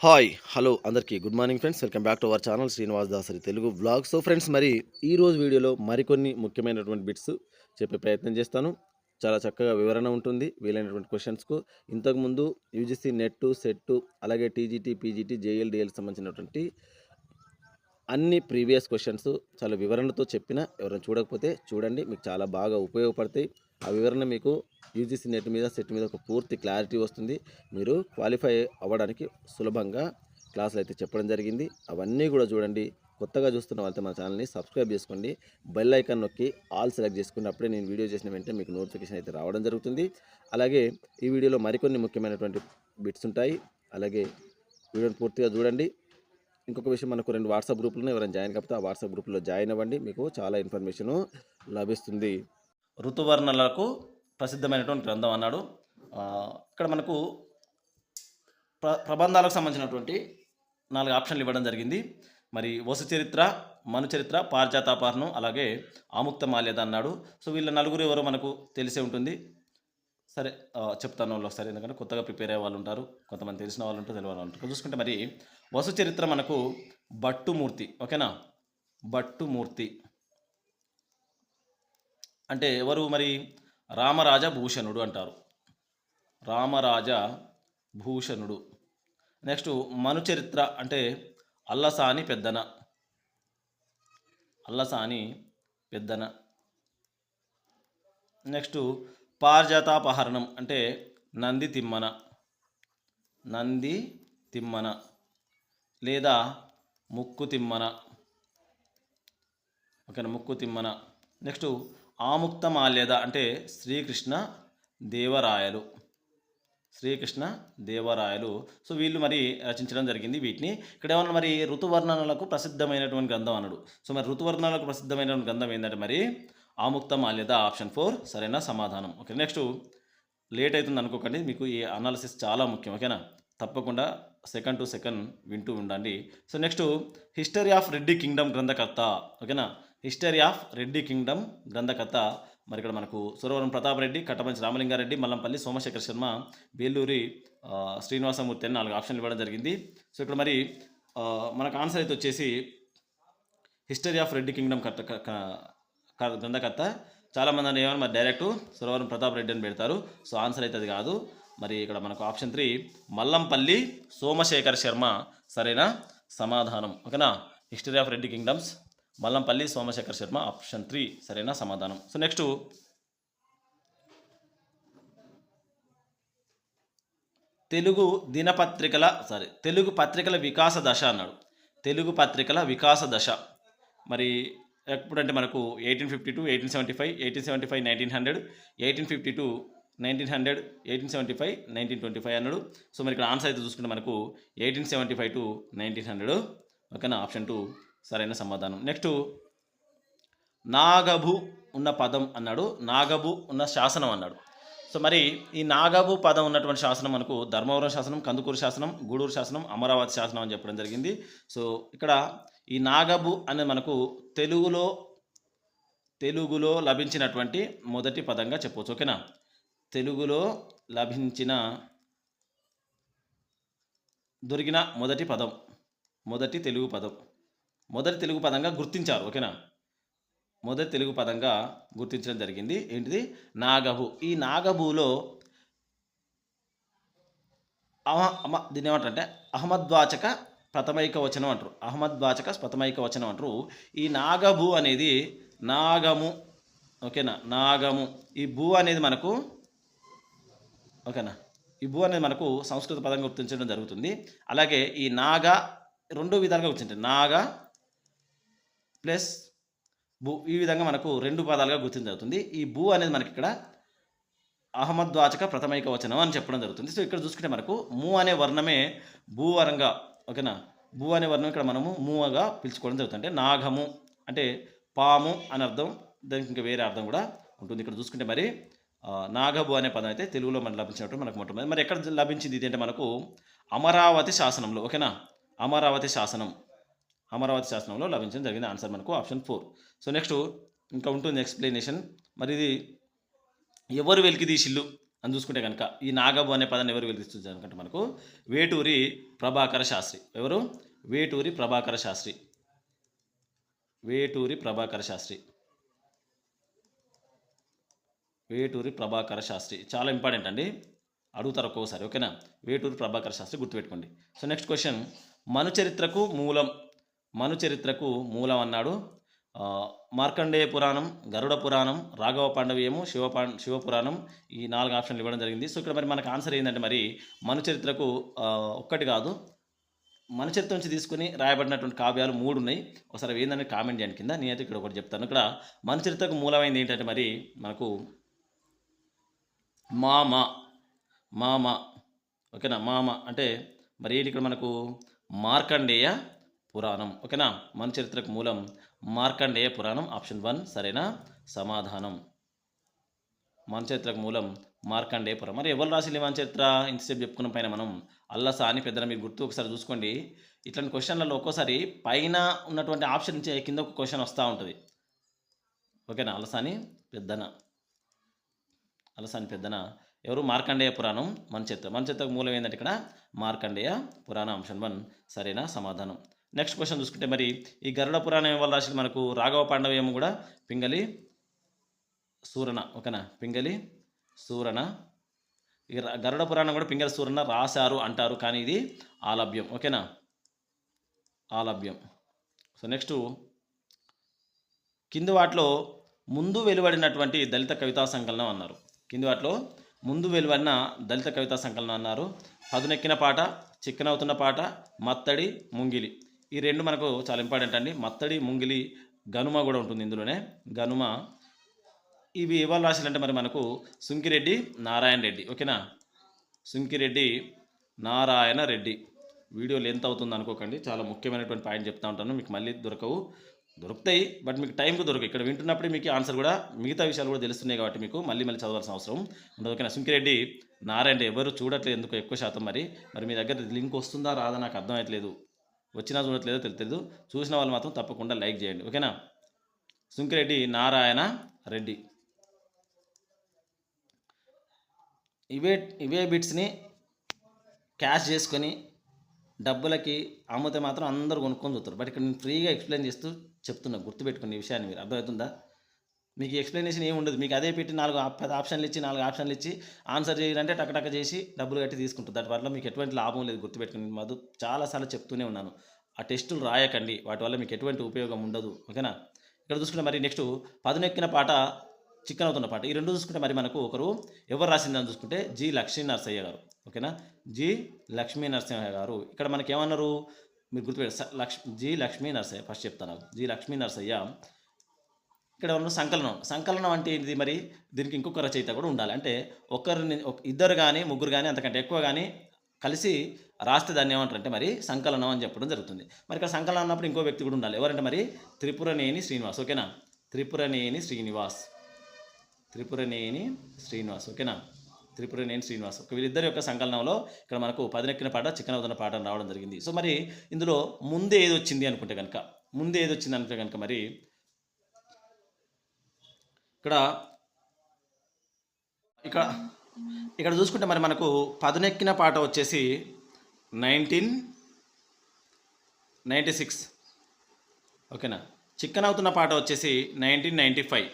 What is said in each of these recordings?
Hi hello అందరికీ good morning friends welcome back to our channel Srinivas Dasari Telugu blog so friends మరి ఈ రోజు వీడియోలో మరికొన్ని ముఖ్యమైనటువంటి బిట్స్ చెప్పే ప్రయత్నం చేస్తాను. చాలా చక్కగా వివరణ ఉంటుంది వీలైనటువంటి క్వశ్చన్స్కు ఇంతకుముందు యూజీసీ నెట్ సెట్ అలాగే టీజీటీ పీజీటీ జేఎల్డిఎల్ సంబంధించినటువంటి అన్ని ప్రీవియస్ క్వశ్చన్స్ చాలా వివరణతో చెప్పిన ఎవరైనా చూడకపోతే చూడండి మీకు చాలా బాగా ఉపయోగపడతాయి. ఆ వివరణ మీకు యూజీసీ నెట్ మీద సెట్ మీద ఒక పూర్తి క్లారిటీ వస్తుంది. మీరు క్వాలిఫై అవ్వడానికి సులభంగా క్లాసులు అయితే చెప్పడం జరిగింది. అవన్నీ కూడా చూడండి. కొత్తగా చూస్తున్న వాళ్ళతో మన ఛానల్ని సబ్స్క్రైబ్ చేసుకోండి. బెల్ ఐకాన్ నొక్కి ఆల్ సెలెక్ట్ చేసుకుని అప్పుడే నేను వీడియో చేసిన వెంటనే మీకు నోటిఫికేషన్ అయితే రావడం జరుగుతుంది. అలాగే ఈ వీడియోలో మరికొన్ని ముఖ్యమైనటువంటి బిట్స్ ఉంటాయి. అలాగే వీడియోని పూర్తిగా చూడండి. ఇంకొక విషయం మనకు రెండు వాట్సాప్ గ్రూపులను ఎవరైనా జాయిన్ కాకపోతే ఆ వాట్సాప్ గ్రూప్లో జాయిన్ అవ్వండి. మీకు చాలా ఇన్ఫర్మేషన్ లభిస్తుంది. ఋతువర్ణలకు ప్రసిద్ధమైనటువంటి గ్రంథం అన్నాడు. ఇక్కడ మనకు ప్ర ప్రబంధాలకు సంబంధించినటువంటి నాలుగు ఆప్షన్లు ఇవ్వడం జరిగింది. మరి వసు చరిత్ర మను చరిత్ర పారిజాతాపహరణం అలాగే ఆముక్త మాల్యద అన్నాడు. సో వీళ్ళ నలుగురు ఎవరో మనకు తెలిసే ఉంటుంది. సరే చెప్తాను వాళ్ళు ఒకసారి. ఎందుకంటే కొత్తగా ప్రిపేర్ అయ్యే వాళ్ళు ఉంటారు. కొంతమంది తెలిసిన వాళ్ళు ఉంటారు తెలియని వాళ్ళు ఉంటారు. చూసుకుంటే మరి వసు చరిత్ర మనకు బట్టుమూర్తి ఓకేనా? బట్టుమూర్తి. అంటే ఎవరు మరి? రామరాజ భూషణుడు అంటారు. రామరాజ భూషణుడు నెక్స్ట్ మనుచరిత్ర అంటే అల్లసాని పెద్దన. అల్లసాని పెద్దన. నెక్స్ట్ పారిజాతాపహరణం అంటే నంది తిమ్మన. నంది తిమ్మన లేదా ముక్కు తిమ్మన. ఓకేనా? ముక్కు తిమ్మన. నెక్స్ట్ ఆముక్త మాల్యద అంటే శ్రీకృష్ణ దేవరాయలు. శ్రీకృష్ణ దేవరాయలు. సో వీళ్ళు మరి రచించడం జరిగింది వీటిని. ఇక్కడ ఏమన్నా మరి? ఋతువర్ణనలకు ప్రసిద్ధమైనటువంటి గ్రంథం అన్నాడు. సో మరి ఋతువర్ణనలకు ప్రసిద్ధమైనటువంటి గ్రంథం ఏంటంటే మరి? Amukta Malyada option four. సరైన సమాధానం. ఓకే నెక్స్ట్ లేట్ అవుతుంది అనుకోకండి. మీకు ఈ అనాలిసిస్ చాలా ముఖ్యం. ఓకేనా? తప్పకుండా సెకండ్ టు సెకండ్ వింటూ ఉండండి. So next history of Reddy kingdom గ్రంథకర్త. ఓకేనా? హిస్టరీ ఆఫ్ రెడ్డి కింగ్డమ్ గ్రంథకథ మరి ఇక్కడ మనకు సురవరం ప్రతాప్ రెడ్డి కట్టమంచి రామలింగారెడ్డి మల్లంపల్లి సోమశేఖర్ శర్మ వేలూరి శ్రీనివాసమూర్తి అని నాలుగు ఆప్షన్లు ఇవ్వడం జరిగింది. సో ఇక్కడ మరి మనకు ఆన్సర్ అయితే వచ్చేసి హిస్టరీ ఆఫ్ రెడ్డి కింగ్డమ్ కట్ట క- గ్రంథకర్త. చాలామంది అని ఏమన్నా మరి డైరెక్ట్ సురవరం ప్రతాప్ రెడ్డి అని పెడతారు. సో ఆన్సర్ అయితే అది కాదు. మరి ఇక్కడ మనకు ఆప్షన్ త్రీ మల్లంపల్లి సోమశేఖర్ శర్మ. సరైన? సమాధానం. ఓకేనా? History of Reddy kingdoms. Mallampalli Somasekhar Sharma option three. సరైన సమాధానం. So next. తెలుగు దినపత్రికల సారీ తెలుగు పత్రికల వికాస దశ అన్నాడు. తెలుగు పత్రికల వికాస దశ. మరి ఎప్పుడంటే మనకు eighteen fifty two eighteen seventy five eighteen seventy five nineteen hundred eighteen fifty two nineteen hundred eighteen seventy five nineteen twenty five అన్నాడు. సో మరి ఇక్కడ ఆన్సర్ అయితే చూసుకుంటే మనకు eighteen seventy five to nineteen hundred. ఓకేనా? Option two. సరైన సమాధానం. Next నాగభు ఉన్న పదం అన్నాడు. నాగభు ఉన్న శాసనం అన్నాడు. సో మరి ఈ నాగభు పదం ఉన్నటువంటి శాసనం మనకు ధర్మవరం శాసనం కందుకూరు శాసనం గూడూరు శాసనం అమరావతి శాసనం అని చెప్పడం జరిగింది. సో ఇక్కడ ఈ నాగభు అనేది మనకు తెలుగులో తెలుగులో లభించినటువంటి మొదటి పదంగా చెప్పవచ్చు ఓకేనా? తెలుగులో లభించిన దొరికిన మొదటి పదం. మొదటి తెలుగు పదం. మొదటి తెలుగు పదంగా గుర్తించారు ఓకేనా? మొదటి తెలుగు పదంగా గుర్తించడం జరిగింది. ఏంటిది? నాగభూ ఈ నాగభూలో అహ అమ దీన్ని ఏమంటారంటే అహ్మద్వాచక ప్రథమైక వచనం అంటారు. అహ్మద్వాచక ప్రథమైక వచనం అంటారు. ఈ నాగభూ అనేది నాగము ఓకేనా? నాగము. ఈ భూ అనేది మనకు ఓకేనా? ఈ భూ అనేది మనకు సంస్కృత పదంగా గుర్తించడం జరుగుతుంది. అలాగే ఈ నాగ రెండు విధాలుగా గుర్తించండి. నాగ ప్లస్ భూ ఈ విధంగా మనకు రెండు పదాలుగా గుర్తించడం జరుగుతుంది. ఈ భూ అనేది మనకి ఇక్కడ అహమద్వాచక ప్రథమైక వచనం అని చెప్పడం జరుగుతుంది. సో ఇక్కడ చూసుకుంటే మనకు ము అనే వర్ణమే భూవరంగా ఓకేనా? భూ అనే వర్ణం ఇక్కడ మనము మూగా పిలుచుకోవడం జరుగుతుంది అంటే నాగము అంటే పాము అని అర్థం. దానికి ఇంకా వేరే అర్థం కూడా ఉంటుంది. ఇక్కడ చూసుకుంటే మరి నాగభు అనే పదం అయితే తెలుగులో మనకు లభించినట్టు మనకు మొట్టమొదటి. మరి ఎక్కడ లభించింది ఇది అంటే మనకు అమరావతి శాసనంలో ఓకేనా? అమరావతి శాసనం. అమరావతి శాసనంలో లభించడం జరిగింది. ఆన్సర్ మనకు ఆప్షన్ ఫోర్ సో నెక్స్ట్ ఇంకా ఉంటుంది ఎక్స్ప్లెనేషన్ మరి ఇది ఎవరు వెలికి తీసిల్లు అని చూసుకుంటే కనుక ఈ నాగబు అనే పదాన్ని ఎవరు వెలిగిస్తుంది అనుకుంటే మనకు వేటూరి ప్రభాకర శాస్త్రి. ఎవరు? వేటూరి ప్రభాకర శాస్త్రి. వేటూరి ప్రభాకర శాస్త్రి. వేటూరి ప్రభాకర శాస్త్రి. చాలా ఇంపార్టెంట్ అండి. అడుగుతారు ఒక్కొక్కసారి ఓకేనా? వేటూరి ప్రభాకర శాస్త్రి గుర్తుపెట్టుకోండి. సో నెక్స్ట్ క్వశ్చన్ మన చరిత్రకు మూలం మనుచరిత్రకు మూలం అన్నాడు మార్కండేయ పురాణం గరుడ పురాణం రాఘవ పాండవీయము శివపా శివపురాణం ఈ నాలుగు ఆప్షన్లు ఇవ్వడం జరిగింది. సో ఇక్కడ మరి మనకు ఆన్సర్ ఏంటంటే మరి మనుచరిత్రకు ఒక్కటి కాదు. మన చరిత్ర నుంచి తీసుకుని రాయబడినటువంటి కావ్యాలు మూడు ఉన్నాయి. ఒకసారి ఏంటంటే కామెంట్ చేయండి కింద. నేనైతే ఇక్కడ ఒకటి చెప్తాను. ఇక్కడ మన చరిత్రకు మూలమైంది ఏంటంటే మరి మనకు మామ మామ ఓకేనా? మామ అంటే మరి ఏంటి ఇక్కడ మనకు మార్కండేయ పురాణం. ఓకేనా? మన చరిత్రకు మూలం మార్కండేయ పురాణం. ఆప్షన్ వన్ సరేనా? సమాధానం. మన చరిత్రకు మూలం మార్కండేయ పురాణం. మరి ఎవరు రాసింది మన చరిత్ర ఇంతసేపు చెప్పుకున్న పైన మనం. అల్లస అని పెద్దన మీరు గుర్తు ఒకసారి చూసుకోండి. ఇట్లాంటి క్వశ్చన్లలో ఒక్కోసారి పైన ఉన్నటువంటి ఆప్షన్ నుంచి కింద ఒక క్వశ్చన్ వస్తూ ఉంటుంది. ఓకేనా? అలసాని పెద్దన. అలసాని పెద్దన. ఎవరు? మార్కండేయ పురాణం. మన చరిత్ర. మన చరిత్రకు మూలం ఏంటంటే ఇక్కడ? మార్కండేయ పురాణ. అంశం వన్ సరైన? సమాధానం. నెక్స్ట్ క్వశ్చన్ చూసుకుంటే మరి ఈ గరుడ పురాణం వల్ల రాసింది మనకు రాఘవ పాండవ్యము కూడా పింగళి సూరణ ఓకేనా? పింగళి సూరణ ఈ గరుడ పురాణం కూడా పింగళి సూరణ రాశారు అంటారు కానీ ఇది ఆలభ్యం ఓకేనా? ఆలభ్యం. సో నెక్స్ట్ కింది వాటిలో ముందు వెలువడినటువంటి దళిత కవితా సంకలనం అన్నారు. కింది వాటిలో ముందు వెలువడిన దళిత కవితా సంకలనం అన్నారు. పదునెక్కిన పాట చిక్కనవుతున్న పాట మత్తడి ముంగిలి. ఈ రెండు మనకు చాలా ఇంపార్టెంట్ అండి. మత్తడి ముంగిలి గనుమ కూడా ఉంటుంది ఇందులోనే. గనుమ ఇవి ఇవాళ రాశారంటే మరి మనకు సుంకిరెడ్డి నారాయణ రెడ్డి. ఓకేనా? సుంకిరెడ్డి నారాయణ రెడ్డి. వీడియో లెంత్ అవుతుంది అనుకోకండి. చాలా ముఖ్యమైనటువంటి పాయింట్ చెప్తా ఉంటాను. మీకు మళ్ళీ దొరకవు. దొరుకుతాయి బట్ మీకు టైంకు దొరకవు. ఇక్కడ వింటున్నప్పుడే మీకు ఆన్సర్ కూడా మిగతా విషయాలు కూడా తెలుస్తున్నాయి కాబట్టి మీకు మళ్ళీ మళ్ళీ చదవాల్సిన అవసరం ఉండదు. ఓకేనా? సుంకిరెడ్డి నారాయణ ఎవరు చూడట్లేదు ఎందుకు ఎక్కువ శాతం మరి. మరి మీ దగ్గర లింక్ వస్తుందా రాదా నాకు అర్థం వచ్చినా చూడట్లేదో తెలియదు చూసిన వాళ్ళు మాత్రం తప్పకుండా లైక్ చేయండి. ఓకేనా? సుంకిరెడ్డి నారాయణ రెడ్డి. ఇవే ఇవే బిట్స్ని క్యాష్ చేసుకొని డబ్బులకి అమ్మితే మాత్రం అందరూ కొనుక్కొని చూస్తారు బట్ ఇక్కడ నేను ఫ్రీగా ఎక్స్ప్లెయిన్ చేస్తూ చెప్తున్నా గుర్తుపెట్టుకుని ఈ విషయాన్ని మీరు. అర్థమవుతుందా? మీకు ఎక్స్ప్లెనేషన్ ఏమి ఉండదు. మీకు అదే పెట్టి నాలుగు పది ఆప్షన్లు ఇచ్చి నాలుగు ఆప్షన్లు ఇచ్చి ఆన్సర్ చేయాలంటే టకటక చేసి డబ్బులు కట్టి తీసుకుంటుంది. దానివల్ల మీకు ఎటువంటి లాభం లేదు గుర్తుపెట్టుకుని మధు చాలాసార్లు చెప్తూనే ఉన్నాను. ఆ టెస్టులు రాయకండి. వాటి వల్ల మీకు ఎటువంటి ఉపయోగం ఉండదు. ఓకేనా ఇక్కడ చూసుకుంటే మరి నెక్స్ట్ పదునెక్కిన పాట చికెన్ అవుతున్న పాట. ఈ రెండు చూసుకుంటే మరి మనకు ఒకరు ఎవరు రాసిందని చూసుకుంటే జి లక్ష్మీ నరసయ్య గారు ఓకేనా జి లక్ష్మీ నరసింహ గారు. ఇక్కడ మనకి ఏమన్నారు మీరు గుర్తుపెట్టారు లక్ష్మి జి లక్ష్మీ నరసయ్య ఫస్ట్ చెప్తాను. జి లక్ష్మీ నరసయ్య ఇక్కడ ఉన్న సంకలనం? సంకలనం అంటే ఏంటిది మరి? దీనికి ఇంకొక రచయిత కూడా ఉండాలి. అంటే ఒకరిని ఒక ఇద్దరు కానీ ముగ్గురు కానీ అంతకంటే ఎక్కువ కానీ కలిసి రాస్తే దాన్ని ఏమంటారు అంటే మరి సంకలనం అని చెప్పడం జరుగుతుంది. మరి ఇక్కడ సంకలనం అన్నప్పుడు ఇంకో వ్యక్తి కూడా ఉండాలి. ఎవరంటే మరి త్రిపురనేని శ్రీనివాస్. ఓకేనా? త్రిపురనేని శ్రీనివాస్. త్రిపురనేని శ్రీనివాస్. ఓకేనా? త్రిపురనేని శ్రీనివాస్. ఒక వీళ్ళిద్దరి యొక్క సంకలనంలో ఇక్కడ మనకు పదినెక్కిన పాట చికెన్ అవుతున్న పాట రావడం జరిగింది. సో మరి ఇందులో ముందే ఏది వచ్చింది అనుకుంటే కనుక ముందే ఏది వచ్చింది అనుకుంటే కనుక మరి ఇక్కడ ఇక్కడ ఇక్కడ చూసుకుంటే మరి మనకు పదునెక్కిన పాట వచ్చేసి నైన్టీన్ నైంటీ సిక్స్. ఓకేనా? చికెన్ అవుతున్న పాట వచ్చేసి నైన్టీన్ నైంటీ ఫైవ్.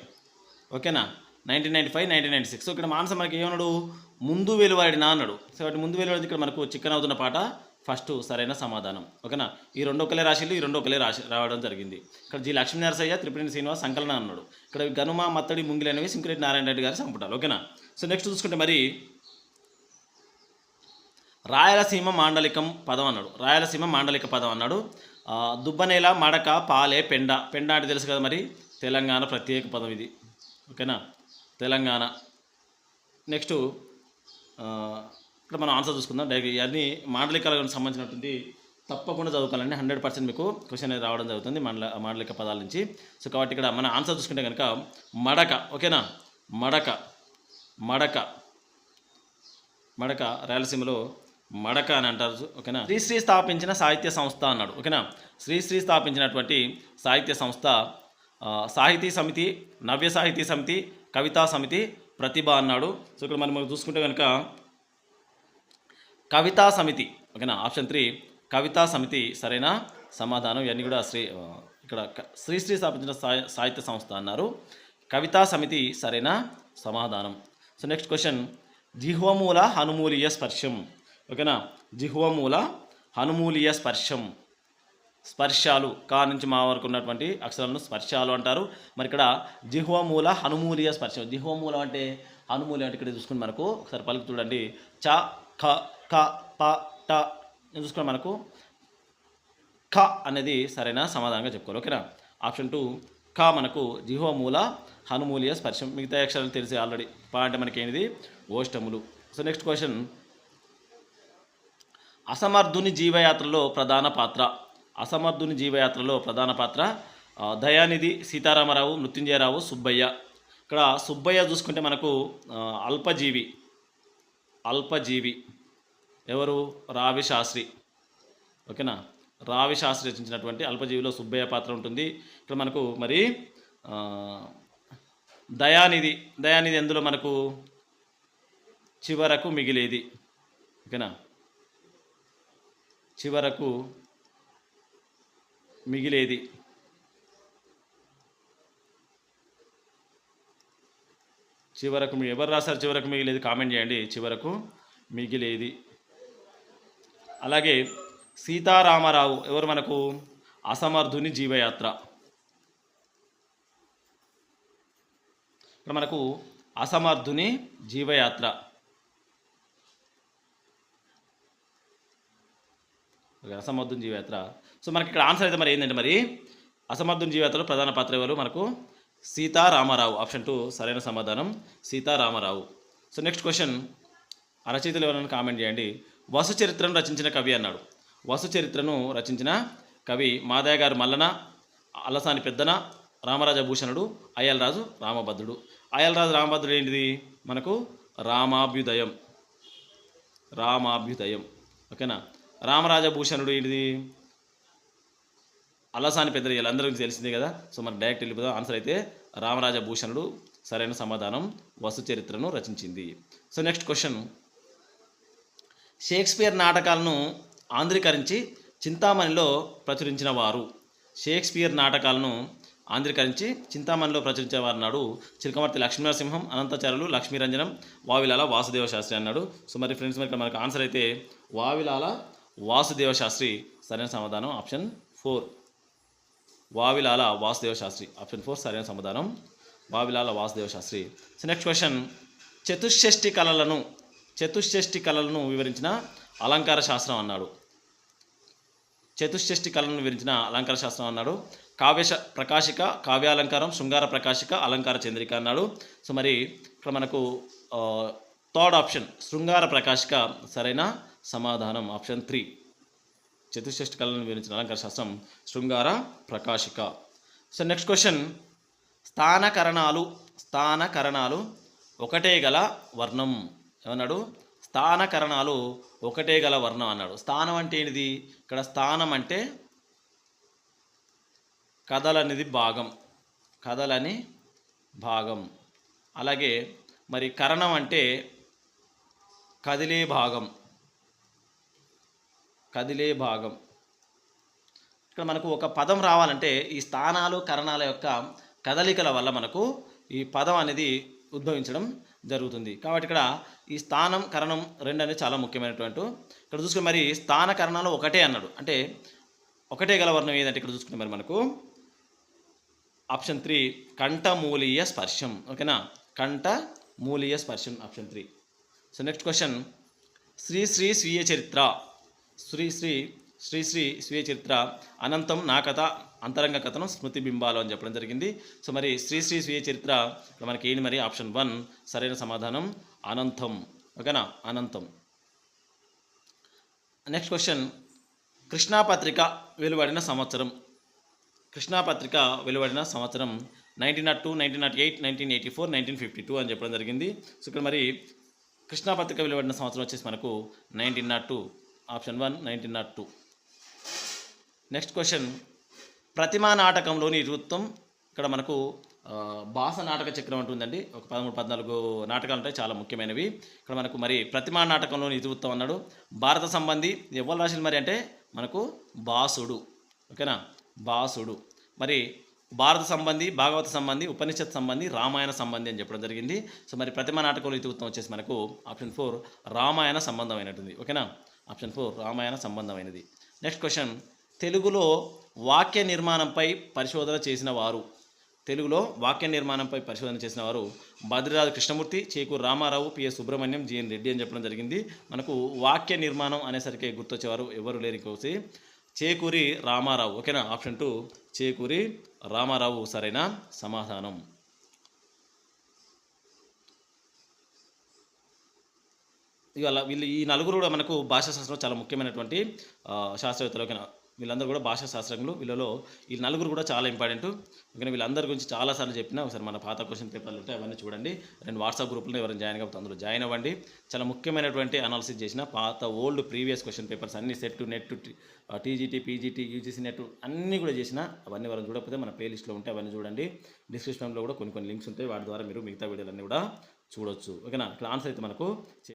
ఓకేనా? Nineteen ninety five nineteen ninety six. ఇక్కడ మానస మనకి ఏమన్నాడు? ముందు వెలువడినా అన్నాడు. సో ముందు వెలువడింది ఇక్కడ మనకు చికెన్ అవుతున్న పాట ఫస్ట్ సరైన సమాధానం. ఓకేనా? ఈ రెండు ఒకలే రాశిలు ఈ రెండు ఒకలే రాశి రావడం జరిగింది. ఇక్కడ జి లక్ష్మీ నరసయ్య త్రిపుణి శ్రీనివాస్ సంకలనం అన్నాడు. ఇక్కడ గనుమ మత్తడి ముంగిలి అనేవి సింకరెడ్డి నారాయణ రెడ్డి గారి సంపుటాలు ఓకేనా? సో నెక్స్ట్ చూసుకుంటే మరి రాయలసీమ మాండలికం పదం అన్నాడు. రాయలసీమ మాండలిక పదం అన్నాడు. దుబ్బనేల మడక పాలే పెండ. పెండ అంటే తెలుసు కదా మరి? తెలంగాణ ప్రత్యేక పదం ఇది. ఓకేనా? తెలంగాణ. నెక్స్ట్ ఇక్కడ మనం ఆన్సర్ చూసుకుందాం. డైరెక్ట్ ఇవన్నీ మాండలికాలకు సంబంధించినటువంటి తప్పకుండా చదువుకోవాలండి. హండ్రెడ్ పర్సెంట్ మీకు క్వశ్చన్ అనేది రావడం జరుగుతుంది మండల మాండలిక పదాల నుంచి. సో కాబట్టి ఇక్కడ మన ఆన్సర్ చూసుకుంటే కనుక మడక ఓకేనా? మడక మడక మడక రాయలసీమలో మడక అని అంటారు ఓకేనా? శ్రీశ్రీ స్థాపించిన సాహిత్య సంస్థ అన్నాడు ఓకేనా? శ్రీశ్రీ స్థాపించినటువంటి సాహిత్య సంస్థ సాహితీ సమితి నవ్య సాహితీ సమితి కవితా సమితి ప్రతిభ అన్నాడు. సో ఇక్కడ మనం చూసుకుంటే కనుక కవితా సమితి. ఓకేనా? ఆప్షన్ త్రీ కవితా సమితి సరైన? సమాధానం ఇవన్నీ కూడా శ్రీ ఇక్కడ శ్రీశ్రీ స్థాపించిన సాహి- సాహిత్య సంస్థ అన్నారు. కవితా సమితి సరైన? సమాధానం. So next question. జిహ్వమూల హనుమూలియ స్పర్శం. ఓకేనా? జిహ్వమూల హనుమూలియ స్పర్శం. స్పర్శాలు కా నుంచి మా వరకు ఉన్నటువంటి అక్షరాలను స్పర్శాలు అంటారు. మరి ఇక్కడ జిహ్వమూల హనుమూలియ స్పర్శం. జిహ్వమూలం అంటే హనుమూలి అంటే ఇక్కడ చూసుకుని మనకు ఒకసారి పలుకు చూడండి. చ ఖ క ప ట. చూసుకున్నాం మనకు. ఖ అనేది సరైన సమాధానంగా చెప్పుకోవాలి. ఓకేనా? ఆప్షన్ టూ ఖ మనకు జిహ్వమూల హనుమూలియ స్పర్శం. మిగతా అక్షరాలు తెలిసి ఆల్రెడీ పా అంటే మనకి ఏంటిది ఓష్టములు. So next question. అసమర్థుని జీవయాత్రలో ప్రధాన పాత్ర. అసమర్థుని జీవయాత్రలో ప్రధాన పాత్ర దయానిధి సీతారామరావు మృత్యుంజయరావు సుబ్బయ్య. ఇక్కడ సుబ్బయ్య చూసుకుంటే మనకు అల్పజీవి. అల్పజీవి. ఎవరు? రావి శాస్త్రి. ఓకేనా? రావి శాస్త్రి రచించినటువంటి అల్పజీవిలో సుబ్బయ్య పాత్ర ఉంటుంది. ఇక్కడ మనకు మరి దయానిధి. దయానిధి ఎందులో మనకు? చివరకు మిగిలేది. ఓకేనా? చివరకు మిగిలేది. చివరకు మీ ఎవరు రాశారు? చివరకు మిగిలేది? కామెంట్ చేయండి. చివరకు మిగిలేది. అలాగే సీతారామరావు ఎవరు మనకు? అసమర్థుని జీవయాత్ర. ఇక్కడ మనకు అసమర్థుని జీవయాత్ర. అసమర్థుని జీవయాత్ర. సో మనకి ఇక్కడ ఆన్సర్ అయితే మరి ఏంటంటే మరి అసమర్థుని జీవయాత్రలో ప్రధాన పాత్ర ఎవరు? మనకు సీతారామరావు. ఆప్షన్ టూ సరైన సమాధానం సీతారామరావు. సో నెక్స్ట్ క్వశ్చన్ ఆ రచయితలు ఎవరైనా కామెంట్ చేయండి. వసుచరిత్రను రచించిన కవి అన్నాడు. వసు చరిత్రను రచించిన కవి మాదయ్య గారు మల్లన అల్లసాని పెద్దన రామరాజభూషణుడు అయ్యలరాజు రామభద్రుడు. అయ్యలరాజు రామభద్రుడు ఏంటిది? మనకు రామాభ్యుదయం. రామాభ్యుదయం. ఓకేనా? రామరాజభూషణుడు ఏంటిది? అల్లసాని పెద్దలు వీళ్ళందరికీ తెలిసిందే కదా. సో మరి డైరెక్ట్ వెళ్ళిపోదాం. ఆన్సర్ అయితే రామరాజభూషణుడు సరైన సమాధానం వసు చరిత్రను రచించింది. So next question. షేక్స్పియర్ నాటకాలను ఆంధ్రీకరించి చింతామణిలో ప్రచురించిన వారు షేక్స్పియర్ నాటకాలను ఆంధ్రీకరించి చింతామణిలో ప్రచురించేవారు అన్నాడు నాడు చిలకమర్తి లక్ష్మీనరసింహం అనంతాచార్యులు లక్ష్మీరంజనం వావిలాల వాసుదేవ శాస్త్రి అన్నాడు. సో మరి ఫ్రెండ్స్ మరి ఇక్కడ మనకు ఆన్సర్ అయితే వావిలాల వాసుదేవ శాస్త్రి సరైన సమాధానం option four. Vavilala Vasudeva Sastri option four సరైన సమాధానం Vavilala Vasudeva Sastri so next question చతుషష్ఠి కళలను చతుష్షష్టి కళలను వివరించిన అలంకార శాస్త్రం అన్నాడు. చతుష్షష్టి కళలను వివరించిన అలంకార శాస్త్రం అన్నాడు. కావ్యశ ప్రకాశిక కావ్యాలంకారం శృంగార ప్రకాశిక అలంకార చంద్రిక అన్నాడు. సో మరి ఇక్కడ మనకు థర్డ్ ఆప్షన్ శృంగార ప్రకాశిక సరైన సమాధానం ఆప్షన్ త్రీ. చతుషష్ఠి కళలను వివరించిన అలంకార శాస్త్రం Sringara Prakasika. So next question. స్థానకరణాలు స్థానకరణాలు ఒకటే గల వర్ణం. ఏమన్నాడు? స్థానకరణాలు ఒకటే గల వర్ణం అన్నాడు. స్థానం అంటే ఏంటిది? ఇక్కడ స్థానం అంటే కథలనేది భాగం. కథలని భాగం. అలాగే మరి కరణం అంటే కదిలే భాగం. కదిలే భాగం. ఇక్కడ మనకు ఒక పదం రావాలంటే ఈ స్థానాలు కరణాల యొక్క కదలికల వల్ల మనకు ఈ పదం అనేది ఉద్భవించడం జరుగుతుంది. కాబట్టి ఇక్కడ ఈ స్థానం కరణం రెండు అనేది చాలా ముఖ్యమైనటువంటి. ఇక్కడ చూసుకుని మరి స్థాన కరణాలు ఒకటే అన్నాడు. అంటే ఒకటే గల వర్ణం ఏదంటే ఇక్కడ చూసుకుంటే మరి మనకు ఆప్షన్ త్రీ కంఠమూలీయ స్పర్శం. ఓకేనా? కంఠమూలీయ స్పర్శం option three. So next question. Sri Sri స్వీయ చరిత్ర. శ్రీ శ్రీ శ్రీ శ్రీ స్వీయ చరిత్ర అనంతం నా కథ అంతరంగ కథనం స్మృతి బింబాలు అని చెప్పడం జరిగింది. సో మరి శ్రీ శ్రీ స్వీయ చరిత్ర మనకి ఏంటి మరి ఆప్షన్ వన్ సరైన సమాధానం అనంతం. ఓకేనా? అనంతం. నెక్స్ట్ క్వశ్చన్ కృష్ణాపత్రిక వెలువడిన సంవత్సరం. కృష్ణాపత్రిక వెలువడిన సంవత్సరం nineteen nought two nineteen nought eight nineteen eighty four nineteen fifty two అని చెప్పడం జరిగింది. సో ఇక్కడ మరి కృష్ణాపత్రిక వెలువడిన సంవత్సరం వచ్చేసి మనకు nineteen nought two option one nineteen nought two. Next question ప్రతిమా నాటకంలోని వృత్తం ఇక్కడ మనకు భాస నాటక చక్రం ఉంటుందండి ఒక పదమూడు పద్నాలుగు నాటకాలు ఉంటాయి చాలా ముఖ్యమైనవి. ఇక్కడ మనకు మరి ప్రతిమా నాటకంలోని ఇతివృత్తం అన్నాడు. భారత సంబంధి ఎవరు రాసింది మరి అంటే మనకు బాసుడు. ఓకేనా? బాసుడు. మరి భారత సంబంధి భాగవత సంబంధి ఉపనిషత్ సంబంధి రామాయణ సంబంధి అని చెప్పడం జరిగింది. సో మరి ప్రతిమా నాటకంలో ఇతివృత్తం వచ్చేసి మనకు ఆప్షన్ ఫోర్ రామాయణ సంబంధమైనటువంటి ఓకేనా? ఆప్షన్ ఫోర్ రామాయణ సంబంధమైనది. నెక్స్ట్ క్వశ్చన్ తెలుగులో వాక్య నిర్మాణంపై పరిశోధన చేసిన వారు. తెలుగులో వాక్య నిర్మాణంపై పరిశోధన చేసిన వారు Bhadriraju Krishnamurti Chekuri Ramarao P S Subrahmanyam G N Reddy అని చెప్పడం జరిగింది. మనకు వాక్య నిర్మాణం అనేసరికి గుర్తొచ్చేవారు ఎవరు లేరు కోసి చేకూరి రామారావు. ఓకేనా? Option two. చేకూరి రామారావు సరైన సమాధానం. ఇవాళ వీళ్ళు ఈ నలుగురు కూడా మనకు భాషా శాస్త్రం చాలా ముఖ్యమైనటువంటి శాస్త్రవేత్తలు. ఓకేనా? వీళ్ళందరూ కూడా భాషా శాస్త్రజ్ఞులు. వీళ్ళలో ఈ నలుగురు కూడా చాలా ఇంపార్టెంట్. ఓకేనా వీళ్ళందరి గురించి చాలాసార్లు చెప్పిన ఒకసారి మన పాత క్వశ్చన్ పేపర్లు ఉంటాయి అవన్నీ చూడండి. రెండు వాట్సాప్ గ్రూప్లో ఎవరైనా జాయిన్ కాబట్టి అందులో జాయిన్ అవ్వండి. చాలా ముఖ్యమైనటువంటి అనాలిసిస్ చేసిన పాత ఓల్డ్ ప్రీవియస్ క్వశ్చన్ పేపర్స్ అన్ని SET NET TGT PGT UGC NET అన్నీ కూడా చేసిన అవన్నీ ఎవరైనా చూడకపోతే మన ప్లేలిస్ట్లో ఉంటే అవన్నీ చూడండి. డిస్క్రిప్షన్లో కూడా కొన్ని కొన్ని లింక్స్ ఉంటాయి. వాటి ద్వారా మీరు మిగతా వీడియోలన్నీ కూడా చూడొచ్చు. ఓకేనా? ఇక్కడ ఆన్సర్ అయితే మనకు